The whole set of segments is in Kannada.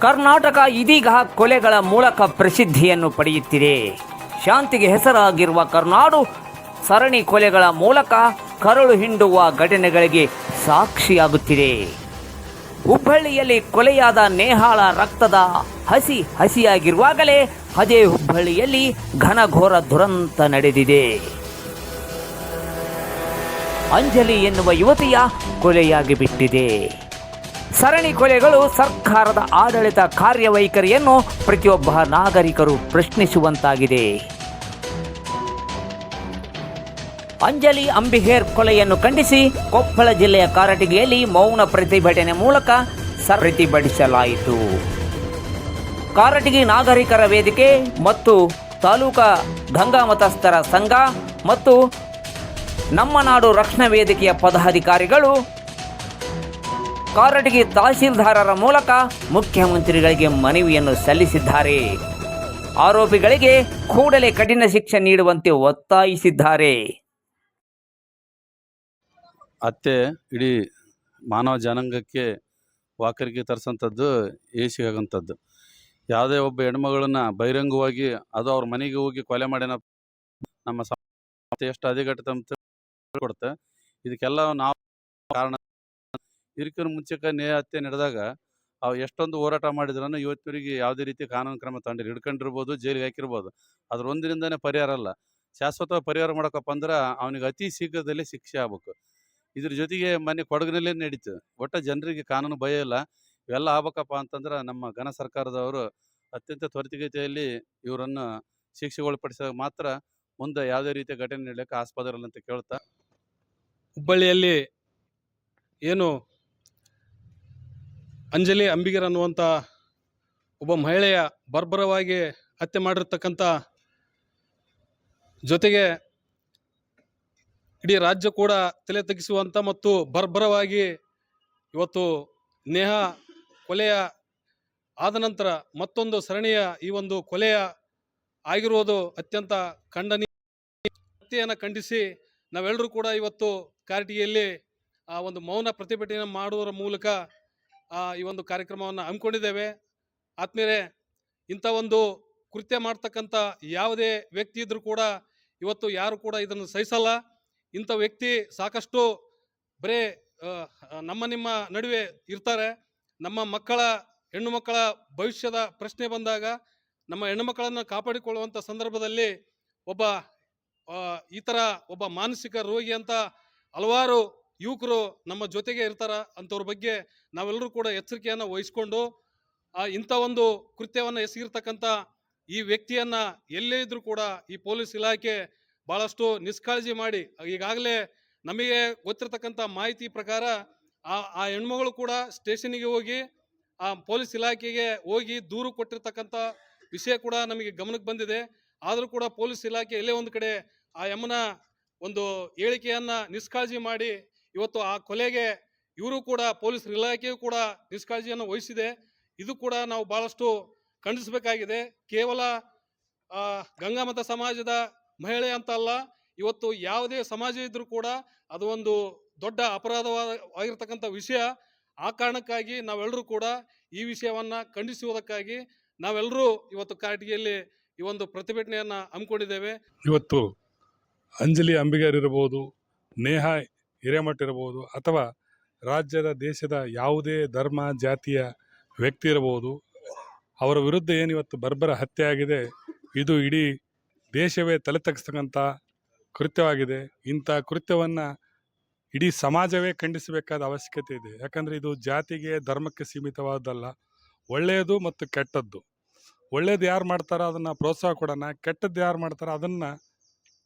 ಕರ್ನಾಟಕ ಇದೀಗ ಕೊಲೆಗಳ ಮೂಲಕ ಪ್ರಸಿದ್ಧಿಯನ್ನು ಪಡೆಯುತ್ತಿದೆ. ಶಾಂತಿಗೆ ಹೆಸರಾಗಿರುವ ಕರ್ನಾಡು ಸರಣಿ ಕೊಲೆಗಳ ಮೂಲಕ ಕರುಳು ಹಿಂಡುವ ಘಟನೆಗಳಿಗೆ ಸಾಕ್ಷಿಯಾಗುತ್ತಿದೆ. ಹುಬ್ಬಳ್ಳಿಯಲ್ಲಿ ಕೊಲೆಯಾದ ನೇಹಾಳ ರಕ್ತದ ಹಸಿ ಹಸಿಯಾಗಿರುವಾಗಲೇ ಅದೇ ಹುಬ್ಬಳ್ಳಿಯಲ್ಲಿ ಘನಘೋರ ದುರಂತ ನಡೆದಿದೆ. ಅಂಜಲಿ ಎನ್ನುವ ಯುವತಿಯ ಕೊಲೆಯಾಗಿ ಬಿಟ್ಟಿದೆ ಸರಣಿ ಕೊಲೆಗಳು ಸರ್ಕಾರದ ಆಡಳಿತ ಕಾರ್ಯವೈಖರಿಯನ್ನು ಪ್ರತಿಯೊಬ್ಬ ನಾಗರಿಕರು ಪ್ರಶ್ನಿಸುವಂತಾಗಿದೆ. ಅಂಜಲಿ ಅಂಬಿಹೇರ್ ಕೊಲೆಯನ್ನು ಖಂಡಿಸಿ ಕೊಪ್ಪಳ ಜಿಲ್ಲೆಯ ಕಾರಟಗಿಯಲ್ಲಿ ಮೌನ ಪ್ರತಿಭಟನೆ ಮೂಲಕ ಪ್ರತಿಭಟಿಸಲಾಯಿತು ಕಾರಟಗಿ ನಾಗರಿಕರ ವೇದಿಕೆ ಮತ್ತು ತಾಲೂಕಾ ಗಂಗಾಮತಸ್ಥರ ಸಂಘ ಮತ್ತು ನಮ್ಮ ನಾಡು ರಕ್ಷಣಾ ವೇದಿಕೆಯ ಪದಾಧಿಕಾರಿಗಳು ಕಾರಟಗಿ ತಹಸೀಲ್ದಾರರ ಮೂಲಕ ಮುಖ್ಯಮಂತ್ರಿಗಳಿಗೆ ಮನವಿಯನ್ನು ಸಲ್ಲಿಸಿದ್ದಾರೆ. ಆರೋಪಿಗಳಿಗೆ ಕೂಡಲೇ ಕಠಿಣ ಶಿಕ್ಷೆ ನೀಡುವಂತೆ ಒತ್ತಾಯಿಸಿದ್ದಾರೆ. ಅತ್ತೆ, ಇಡೀ ಮಾನವ ಜನಾಂಗಕ್ಕೆ ವಾಕರಿಕೆ ತರಿಸಂಥದ್ದು ಏಸಿಗಾಗಂಥದ್ದು ಯಾವುದೇ ಒಬ್ಬ ಹೆಣ್ಮಗಳನ್ನ ಬಹಿರಂಗವಾಗಿ ಅದು ಅವ್ರ ಮನೆಗೆ ಹೋಗಿ ಕೊಲೆ ಮಾಡಿನ ನಮ್ಮ ಎಷ್ಟು ಅಂತ ಕೊಡುತ್ತೆ. ಇದಕ್ಕೆಲ್ಲ ನಾವು ಕಾರಣ ಇದಕ್ಕಿಂತ ಮುಂಚೆಕ ನೇ ಹತ್ಯೆ ನಡೆದಾಗ ಅವು ಎಷ್ಟೊಂದು ಹೋರಾಟ ಮಾಡಿದ್ರೂ ಇವತ್ತಿನವರಿಗೆ ಯಾವುದೇ ರೀತಿ ಕಾನೂನು ಕ್ರಮ ತಗೊಂಡಿರಿ ಹಿಡ್ಕೊಂಡಿರ್ಬೋದು, ಜೈಲಿಗೆ ಹಾಕಿರ್ಬೋದು. ಅದ್ರ ಒಂದರಿಂದನೇ ಪರಿಹಾರ ಅಲ್ಲ. ಶಾಶ್ವತ ಪರಿಹಾರ ಮಾಡಕಪ್ಪ ಅಂದ್ರೆ ಅವನಿಗೆ ಅತಿ ಶೀಘ್ರದಲ್ಲಿ ಶಿಕ್ಷೆ ಆಗ್ಬೇಕು. ಇದ್ರ ಜೊತೆಗೆ ಮನೆ ಕೊಡಗಿನಲ್ಲೇ ನಡೀತು. ಒಟ್ಟ ಜನರಿಗೆ ಕಾನೂನು ಭಯ ಇಲ್ಲ. ಇವೆಲ್ಲ ಆಗ್ಬೇಕಪ್ಪ ಅಂತಂದ್ರೆ ನಮ್ಮ ಘನ ಸರ್ಕಾರದವರು ಅತ್ಯಂತ ತ್ವರಿತಗತಿಯಲ್ಲಿ ಇವರನ್ನು ಶಿಕ್ಷೆಗೊಳಪಡಿಸಿದಾಗ ಮಾತ್ರ ಮುಂದೆ ಯಾವುದೇ ರೀತಿಯ ಘಟನೆ ನಡೆಯಕ್ಕೆ ಆಸ್ಪದ ಅಂತ ಕೇಳ್ತಾ. ಹುಬ್ಬಳ್ಳಿಯಲ್ಲಿ ಏನು ಅಂಜಲಿ ಅಂಬಿಗರ್ ಅನ್ನುವಂಥ ಒಬ್ಬ ಮಹಿಳೆಯ ಬರ್ಬರವಾಗಿ ಹತ್ಯೆ ಮಾಡಿರ್ತಕ್ಕಂಥ ಜೊತೆಗೆ ಇಡೀ ರಾಜ್ಯ ಕೂಡ ತಲೆ ತಗ್ಗಿಸುವಂಥ ಮತ್ತು ಬರ್ಬರವಾಗಿ ಇವತ್ತು ನೇಹ ಕೊಲೆಯ ಆದ ನಂತರ ಮತ್ತೊಂದು ಸರಣಿಯ ಈ ಒಂದು ಕೊಲೆಯ ಆಗಿರುವುದು ಅತ್ಯಂತ ಖಂಡನೀಯ. ಹತ್ಯೆಯನ್ನು ಖಂಡಿಸಿ ನಾವೆಲ್ಲರೂ ಕೂಡ ಇವತ್ತು ಕಾರಟಗಿಯಲ್ಲಿ ಆ ಒಂದು ಮೌನ ಪ್ರತಿಭಟನೆ ಮಾಡುವುದರ ಮೂಲಕ ಈ ಒಂದು ಕಾರ್ಯಕ್ರಮವನ್ನು ಹಮ್ಮಿಕೊಂಡಿದ್ದೇವೆ. ಆತ್ಮೀಯರೇ ಇಂಥ ಒಂದು ಕೃತ್ಯ ಮಾಡ್ತಕ್ಕಂಥ ಯಾವುದೇ ವ್ಯಕ್ತಿ ಇದ್ರೂ ಕೂಡ ಇವತ್ತು ಯಾರು ಕೂಡ ಇದನ್ನು ಸಹಿಸಲ್ಲ. ಇಂಥ ವ್ಯಕ್ತಿ ಸಾಕಷ್ಟು ಬರೇ ನಮ್ಮ ನಿಮ್ಮ ನಡುವೆ ಇರ್ತಾರೆ. ನಮ್ಮ ಮಕ್ಕಳ, ಹೆಣ್ಣು ಮಕ್ಕಳ ಭವಿಷ್ಯದ ಪ್ರಶ್ನೆ ಬಂದಾಗ ನಮ್ಮ ಹೆಣ್ಣು ಮಕ್ಕಳನ್ನು ಕಾಪಾಡಿಕೊಳ್ಳುವಂಥ ಸಂದರ್ಭದಲ್ಲಿ ಒಬ್ಬ ಈ ಒಬ್ಬ ಮಾನಸಿಕ ರೋಗಿ ಅಂತ ಹಲವಾರು ಯುವಕರು ನಮ್ಮ ಜೊತೆಗೆ ಇರ್ತಾರ ಅಂಥವ್ರ ಬಗ್ಗೆ ನಾವೆಲ್ಲರೂ ಕೂಡ ಎಚ್ಚರಿಕೆಯನ್ನು ವಹಿಸ್ಕೊಂಡು ಆ ಇಂಥ ಒಂದು ಕೃತ್ಯವನ್ನು ಎಸಗಿರ್ತಕ್ಕಂಥ ಈ ವ್ಯಕ್ತಿಯನ್ನ ಎಲ್ಲೇ ಇದ್ರೂ ಕೂಡ ಈ ಪೊಲೀಸ್ ಇಲಾಖೆ ಬಹಳಷ್ಟು ನಿಷ್ಕಾಳಜಿ ಮಾಡಿ, ಈಗಾಗಲೇ ನಮಗೆ ಗೊತ್ತಿರತಕ್ಕಂಥ ಮಾಹಿತಿ ಪ್ರಕಾರ ಆ ಆ ಹೆಣ್ಮಗಳು ಕೂಡ ಸ್ಟೇಷನ್ಗೆ ಹೋಗಿ, ಆ ಪೊಲೀಸ್ ಇಲಾಖೆಗೆ ಹೋಗಿ ದೂರು ಕೊಟ್ಟಿರ್ತಕ್ಕಂಥ ವಿಷಯ ಕೂಡ ನಮಗೆ ಗಮನಕ್ಕೆ ಬಂದಿದೆ. ಆದರೂ ಕೂಡ ಪೊಲೀಸ್ ಇಲಾಖೆ ಎಲ್ಲೇ ಒಂದು ಕಡೆ ಆ ಯಮ್ಮನ ಒಂದು ಹೇಳಿಕೆಯನ್ನು ನಿಷ್ಕಾಳಜಿ ಮಾಡಿ ಇವತ್ತು ಆ ಕೊಲೆಗೆ ಇವರು ಕೂಡ, ಪೊಲೀಸ್ ಇಲಾಖೆಯು ಕೂಡ ನಿಷ್ಕಾಳಜಿಯನ್ನು ವಹಿಸಿದೆ. ಇದು ಕೂಡ ನಾವು ಬಹಳಷ್ಟು ಖಂಡಿಸಬೇಕಾಗಿದೆ. ಕೇವಲ ಗಂಗಾಮತ ಸಮಾಜದ ಮಹಿಳೆ ಅಂತ ಅಲ್ಲ, ಇವತ್ತು ಯಾವುದೇ ಸಮಾಜ ಇದ್ರೂ ಕೂಡ ಅದು ಒಂದು ದೊಡ್ಡ ಅಪರಾಧವಾಗಿರ್ತಕ್ಕಂಥ ವಿಷಯ. ಆ ಕಾರಣಕ್ಕಾಗಿ ನಾವೆಲ್ಲರೂ ಕೂಡ ಈ ವಿಷಯವನ್ನ ಖಂಡಿಸುವುದಕ್ಕಾಗಿ ನಾವೆಲ್ಲರೂ ಇವತ್ತು ಕಾರಟಗಿಯಲ್ಲಿ ಈ ಒಂದು ಪ್ರತಿಭಟನೆಯನ್ನ ಹಮ್ಮಿಕೊಂಡಿದ್ದೇವೆ. ಇವತ್ತು ಅಂಜಲಿ ಅಂಬಿಗರ್ ಇರಬಹುದು ನೇಹ ಹಿರೇಮಠ ಇರಬಹುದು ಅಥವಾ ರಾಜ್ಯದ ದೇಶದ ಯಾವುದೇ ಧರ್ಮ, ಜಾತಿಯ ವ್ಯಕ್ತಿ ಇರಬಹುದು ಅವರ ವಿರುದ್ಧ ಏನಿವತ್ತು ಬರ್ಬರ ಹತ್ಯೆ ಆಗಿದೆ, ಇದು ಇಡೀ ದೇಶವೇ ತಲೆ ತಗ್ಸ್ತಕ್ಕಂಥ ಕೃತ್ಯವಾಗಿದೆ. ಇಂಥ ಕೃತ್ಯವನ್ನು ಇಡೀ ಸಮಾಜವೇ ಖಂಡಿಸಬೇಕಾದ ಅವಶ್ಯಕತೆ ಇದೆ. ಯಾಕಂದರೆ ಇದು ಜಾತಿಗೆ, ಧರ್ಮಕ್ಕೆ ಸೀಮಿತವಾದಲ್ಲ ಒಳ್ಳೆಯದು ಮತ್ತು ಕೆಟ್ಟದ್ದು. ಒಳ್ಳೇದು ಯಾರು ಮಾಡ್ತಾರೋ ಅದನ್ನು ಪ್ರೋತ್ಸಾಹ ಕೊಡೋಣ ಕೆಟ್ಟದ್ದು ಯಾರು ಮಾಡ್ತಾರೋ ಅದನ್ನು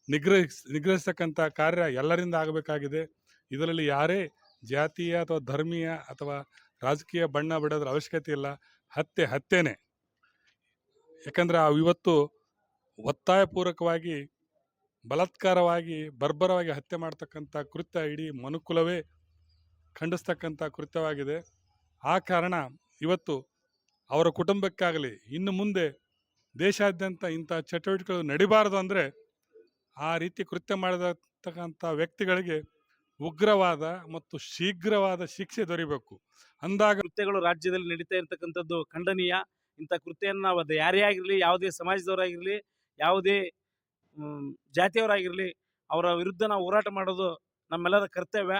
ನಿಗ್ರಹಿಸ್ ನಿಗ್ರಹಿಸ್ತಕ್ಕಂಥ ಕಾರ್ಯ ಎಲ್ಲರಿಂದ ಆಗಬೇಕಾಗಿದೆ. ಇದರಲ್ಲಿ ಯಾರೇ ಜಾತೀಯ ಅಥವಾ ಧರ್ಮೀಯ ಅಥವಾ ರಾಜಕೀಯ ಬಣ್ಣ ಬಿಡೋದ್ರ ಅವಶ್ಯಕತೆ ಇಲ್ಲ. ಹತ್ಯೆ ಹತ್ಯೆನೇ. ಯಾಕಂದರೆ ಆ ಇವತ್ತು ಒತ್ತಾಯಪೂರ್ವಕವಾಗಿ, ಬಲತ್ಕಾರವಾಗಿ, ಬರ್ಬರವಾಗಿ ಹತ್ಯೆ ಮಾಡ್ತಕ್ಕಂಥ ಕೃತ್ಯ ಇಡೀ ಮನುಕುಲವೇ ಖಂಡಿಸ್ತಕ್ಕಂಥ ಕೃತ್ಯವಾಗಿದೆ. ಆ ಕಾರಣ ಇವತ್ತು ಅವರ ಕುಟುಂಬಕ್ಕಾಗಲಿ, ಇನ್ನು ಮುಂದೆ ದೇಶಾದ್ಯಂತ ಇಂಥ ಚಟುವಟಿಕೆಗಳು ನಡಿಬಾರದು ಅಂದರೆ ಆ ರೀತಿ ಕೃತ್ಯ ಮಾಡಿರ್ತಕ್ಕಂಥ ವ್ಯಕ್ತಿಗಳಿಗೆ ಉಗ್ರವಾದ ಮತ್ತು ಶೀಘ್ರವಾದ ಶಿಕ್ಷೆ ದೊರೀಬೇಕು. ಅಂದಾಗ ಕೃತ್ಯಗಳು ರಾಜ್ಯದಲ್ಲಿ ನಡೀತಾ ಇರತಕ್ಕಂಥದ್ದು ಖಂಡನೀಯ. ಇಂಥ ಕೃತ್ಯವನ್ನು ನಾವು ಯಾರೇ ಆಗಿರಲಿ, ಯಾವುದೇ ಸಮಾಜದವರಾಗಿರಲಿ, ಯಾವುದೇ ಜಾತಿಯವರಾಗಿರಲಿ, ಅವರ ವಿರುದ್ಧ ನಾವು ಹೋರಾಟ ಮಾಡೋದು ನಮ್ಮೆಲ್ಲರ ಕರ್ತವ್ಯ.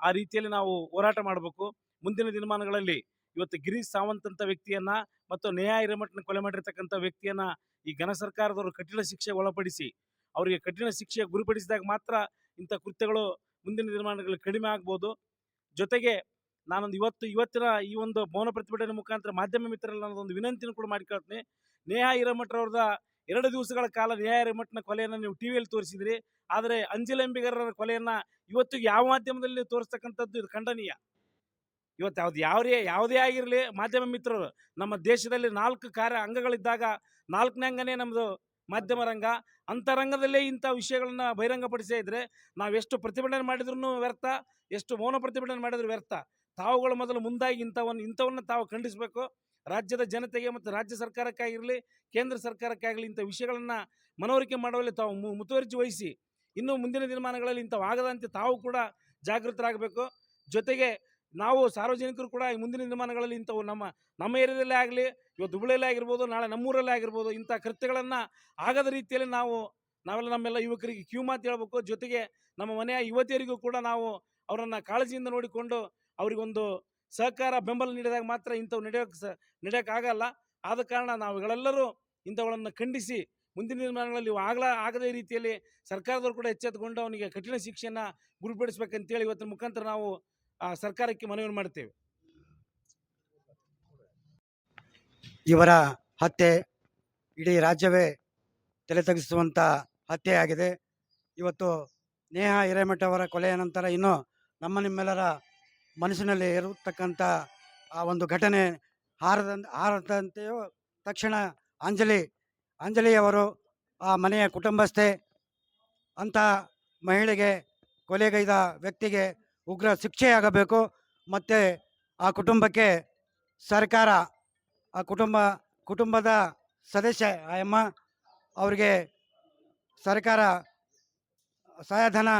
ಆ ರೀತಿಯಲ್ಲಿ ನಾವು ಹೋರಾಟ ಮಾಡಬೇಕು. ಮುಂದಿನ ದಿನಮಾನಗಳಲ್ಲಿ ಇವತ್ತು ಗಿರೀಶ್ ಸಾವಂತ್ ಅಂತ ವ್ಯಕ್ತಿಯನ್ನ ಮತ್ತು ನೇಹಾ ಹಿರೇಮಠನ ಕೊಲೆ ಮಾಡಿರ್ತಕ್ಕಂಥ ವ್ಯಕ್ತಿಯನ್ನ ಈ ಘನ ಸರ್ಕಾರದವರು ಕಠಿಣ ಶಿಕ್ಷೆ ಒಳಪಡಿಸಿ, ಅವರಿಗೆ ಕಠಿಣ ಶಿಕ್ಷೆ ಗುರಿಪಡಿಸಿದಾಗ ಮಾತ್ರ ಇಂಥ ಕೃತ್ಯಗಳು ಮುಂದಿನ ನಿರ್ಮಾಣಗಳು ಕಡಿಮೆ ಆಗ್ಬೋದು. ಜೊತೆಗೆ ನಾನೊಂದು ಇವತ್ತು, ಇವತ್ತಿನ ಈ ಒಂದು ಮೌನ ಪ್ರತಿಭಟನೆ ಮುಖಾಂತರ ಮಾಧ್ಯಮ ಮಿತ್ರರಲ್ಲಿ ನಾನೊಂದು ವಿನಂತಿಯನ್ನು ಕೂಡ ಮಾಡಿಕೊಳ್ತೀನಿ ನೇಹಾ ಹಿರೇಮಠರವ್ರದ ಎರಡು ದಿವಸಗಳ ಕಾಲ ನೇಹಾ ಹಿರೇಮಠನ ಕೊಲೆಯನ್ನು ನೀವು ಟಿವಿಯಲ್ಲಿ ತೋರಿಸಿದ್ರಿ. ಆದರೆ ಅಂಜಲಿ ಅಂಬಿಗರ ಕೊಲೆಯನ್ನ ಇವತ್ತಿಗೆ ಯಾವ ಮಾಧ್ಯಮದಲ್ಲಿ ತೋರಿಸ್ತಕ್ಕಂಥದ್ದು ಇದು ಖಂಡನೀಯ. ಇವತ್ತು ಯಾವ್ದು ಯಾವುದೇ ಯಾವುದೇ ಆಗಿರಲಿ ಮಾಧ್ಯಮ ಮಿತ್ರರು, ನಮ್ಮ ದೇಶದಲ್ಲಿ ನಾಲ್ಕು ಕಾರ್ಯ ಅಂಗಗಳಿದ್ದಾಗ ನಾಲ್ಕನೇ ಅಂಗನೇ ನಮ್ಮದು ಮಾಧ್ಯಮ ರಂಗ, ಅಂತರಂಗದಲ್ಲೇ ಇಂಥ ವಿಷಯಗಳನ್ನು ಬಹಿರಂಗಪಡಿಸೇ ಇದ್ರೆ ನಾವೆಷ್ಟು ಪ್ರತಿಭಟನೆ ಮಾಡಿದ್ರೂ ವ್ಯರ್ಥ, ಎಷ್ಟು ಮೌನ ಪ್ರತಿಭಟನೆ ಮಾಡಿದ್ರು ವ್ಯರ್ಥ. ತಾವುಗಳು ಮೊದಲು ಮುಂದಾಗಿ ಇಂಥವನ್ನು ಇಂಥವನ್ನು ತಾವು ಖಂಡಿಸಬೇಕು. ರಾಜ್ಯದ ಜನತೆಗೆ ಮತ್ತು ರಾಜ್ಯ ಸರ್ಕಾರಕ್ಕಾಗಿರಲಿ ಕೇಂದ್ರ ಸರ್ಕಾರಕ್ಕಾಗಲಿ ಇಂಥ ವಿಷಯಗಳನ್ನು ಮನವರಿಕೆ ಮಾಡುವಲ್ಲಿ ತಾವು ಮುತುವರ್ಜಿ ವಹಿಸಿ. ಇನ್ನು ಮುಂದಿನ ದಿನಮಾನಗಳಲ್ಲಿ ಇಂಥವು ಆಗದಂತೆ ತಾವು ಕೂಡ ಜಾಗೃತರಾಗಬೇಕು. ಜೊತೆಗೆ ನಾವು ಸಾರ್ವಜನಿಕರು ಕೂಡ ಈ ಮುಂದಿನ ದಿನಮಾನಗಳಲ್ಲಿ ಇಂಥವು ನಮ್ಮ ನಮ್ಮ ಏರಿಯಾದಲ್ಲೇ ಆಗಲಿ, ಇವತ್ತು ದುಬಳಿಯಲ್ಲೇ ಆಗಿರ್ಬೋದು, ನಾಳೆ ನಮ್ಮೂರಲ್ಲೇ ಆಗಿರ್ಬೋದು, ಇಂಥ ಕೃತ್ಯಗಳನ್ನು ಆಗದ ರೀತಿಯಲ್ಲಿ ನಾವು, ನಾವೆಲ್ಲ ನಮ್ಮೆಲ್ಲ ಯುವಕರಿಗೆ ಕ್ಯೂ ಮಾತು ಹೇಳ್ಬೇಕು. ಜೊತೆಗೆ ನಮ್ಮ ಮನೆಯ ಯುವತಿಯರಿಗೂ ಕೂಡ ನಾವು ಅವರನ್ನು ಕಾಳಜಿಯಿಂದ ನೋಡಿಕೊಂಡು ಅವರಿಗೊಂದು ಸಹಕಾರ ಬೆಂಬಲ ನೀಡಿದಾಗ ಮಾತ್ರ ಇಂಥವು ನಡೆಯೋಕ್ಕೆ ಸ ನಡೆಯೋಕ್ಕಾಗಲ್ಲ ಆದ ಕಾರಣ ನಾವುಗಳೆಲ್ಲರೂ ಇಂಥವುಗಳನ್ನು ಖಂಡಿಸಿ ಮುಂದಿನ ದಿನಮಾನಗಳಲ್ಲಿ ಇವು ಆಗಲ, ಆಗದೇ ರೀತಿಯಲ್ಲಿ ಸರ್ಕಾರದವರು ಕೂಡ ಎಚ್ಚೆತ್ತುಕೊಂಡು ಅವನಿಗೆ ಕಠಿಣ ಶಿಕ್ಷೆಯನ್ನು ಗುರಿಪಡಿಸ್ಬೇಕಂತೇಳಿ ಇವತ್ತಿನ ಮುಖಾಂತರ ನಾವು ಸರ್ಕಾರಕ್ಕೆ ಮನವಿ ಮಾಡ್ತೇವೆ ಇವರ ಹತ್ಯೆ ಇಡೀ ರಾಜ್ಯವೇ ತಲೆ ತಗ್ಗಿಸುವಂಥ ಹತ್ಯೆಯಾಗಿದೆ ಇವತ್ತು ನೇಹಾ ಹಿರೇಮಠ ಅವರ ಕೊಲೆಯ ನಂತರ ಇನ್ನೂ ನಮ್ಮ ನಿಮ್ಮೆಲ್ಲರ ಮನಸ್ಸಿನಲ್ಲಿ ಇರತಕ್ಕಂಥ ಆ ಒಂದು ಘಟನೆ ಹಾರದ ಹಾರದಂತೆಯೂ ತಕ್ಷಣ ಅಂಜಲಿ ಅಂಜಲಿಯವರು ಆ ಮನೆಯ ಕುಟುಂಬಸ್ಥೆ ಅಂಥ ಮಹಿಳೆಗೆ ಕೊಲೆಗೈದ ವ್ಯಕ್ತಿಗೆ ಉಗ್ರ ಶಿಕ್ಷೆಯಾಗಬೇಕು ಮತ್ತು ಆ ಕುಟುಂಬಕ್ಕೆ ಸರ್ಕಾರ, ಆ ಕುಟುಂಬ, ಕುಟುಂಬದ ಸದಸ್ಯ ಆಯಮ್ಮ ಅವರಿಗೆ ಸರ್ಕಾರ ಸಹಾಯಧನ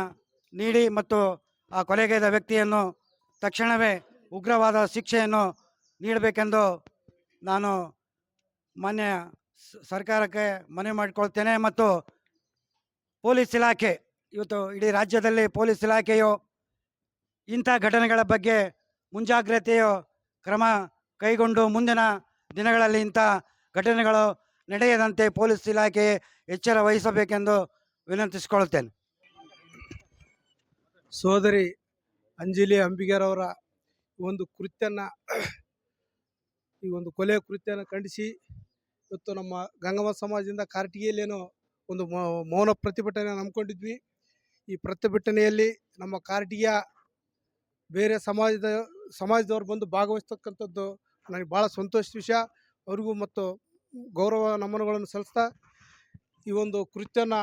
ನೀಡಿ ಮತ್ತು ಆ ಕೊಲೆಗೈದ ವ್ಯಕ್ತಿಯನ್ನು ತಕ್ಷಣವೇ ಉಗ್ರವಾದ ಶಿಕ್ಷೆಯನ್ನು ನೀಡಬೇಕೆಂದು ನಾನು ಮಾನ್ಯ ಸರ್ಕಾರಕ್ಕೆ ಮನವಿ ಮಾಡಿಕೊಳ್ತೇನೆ ಮತ್ತು ಪೊಲೀಸ್ ಇಲಾಖೆ, ಇವತ್ತು ಇಡೀ ರಾಜ್ಯದಲ್ಲಿ ಪೊಲೀಸ್ ಇಲಾಖೆಯು ಇಂಥ ಘಟನೆಗಳ ಬಗ್ಗೆ ಮುಂಜಾಗ್ರತೆಯು ಕ್ರಮ ಕೈಗೊಂಡು ಮುಂದಿನ ದಿನಗಳಲ್ಲಿ ಇಂಥ ಘಟನೆಗಳು ನಡೆಯದಂತೆ ಪೊಲೀಸ್ ಇಲಾಖೆ ಎಚ್ಚರ ವಹಿಸಬೇಕೆಂದು ವಿನಂತಿಸಿಕೊಳ್ಳುತ್ತೇನೆ. ಸೋದರಿ ಅಂಜಲಿ ಅಂಬಿಗರವರ ಒಂದು ಕೃತ್ಯನ ಈ ಒಂದು ಕೊಲೆ ಕೃತ್ಯನ ಖಂಡಿಸಿ ಇವತ್ತು ನಮ್ಮ ಗಂಗಮ್ಮ ಸಮಾಜದಿಂದ ಕಾರ್ಟಿಗೆಯಲ್ಲೇನೋ ಒಂದು ಮೌನ ಪ್ರತಿಭಟನೆ ನಂಬ್ಕೊಂಡಿದ್ವಿ ಈ ಪ್ರತಿಭಟನೆಯಲ್ಲಿ ನಮ್ಮ ಕಾರ್ಟಿಗೆಯ ಬೇರೆ ಸಮಾಜದ, ಸಮಾಜದವ್ರು ಬಂದು ಭಾಗವಹಿಸ್ತಕ್ಕಂಥದ್ದು ನನಗೆ ಭಾಳ ಸಂತೋಷದ ವಿಷಯ. ಅವ್ರಿಗೂ ಮತ್ತು ಗೌರವ ನಮನಗಳನ್ನು ಸಲ್ಲಿಸ್ತಾ, ಈ ಒಂದು ಕೃತ್ಯನ್ನು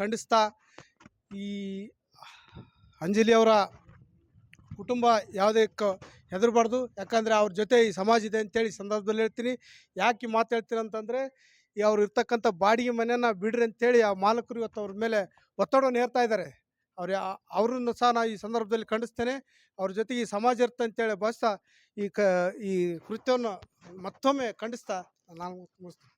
ಖಂಡಿಸ್ತಾ, ಈ ಅಂಜಲಿ ಅವರ ಕುಟುಂಬ ಯಾವುದೇ ಕ, ಹೆದರಬಾರ್ದು. ಯಾಕಂದರೆ ಅವ್ರ ಜೊತೆ ಈ ಸಮಾಜ ಇದೆ ಅಂತೇಳಿ ಸಂದರ್ಭದಲ್ಲಿ ಹೇಳ್ತೀನಿ. ಯಾಕೆ ಮಾತು ಹೇಳ್ತೀನಿ ಅಂತಂದರೆ, ಈ ಅವ್ರು ಇರ್ತಕ್ಕಂಥ ಬಾಡಿಗೆ ಮನೆಯನ್ನು ಬಿಡ್ರಿ ಅಂತೇಳಿ ಆ ಮಾಲಕರು ಇವತ್ತು ಅವ್ರ ಮೇಲೆ ಒತ್ತಡವನ್ನು ಹೇರ್ತಾ ಇದ್ದಾರೆ. ಅವ್ರು ಅವ್ರನ್ನ ಸಹ ನಾ ಈ ಸಂದರ್ಭದಲ್ಲಿ ಖಂಡಿಸ್ತೇನೆ. ಅವ್ರ ಜೊತೆಗೆ ಈ ಸಮಾಜ ಇರುತ್ತೆ ಅಂತೇಳಿ ಭಾವಿಸ್ತಾ ಈ ಕ, ಈ ಕೃತ್ಯವನ್ನು ಮತ್ತೊಮ್ಮೆ ಖಂಡಿಸ್ತಾ ನಾನು ಮುಗಿಸ್ತೇನೆ.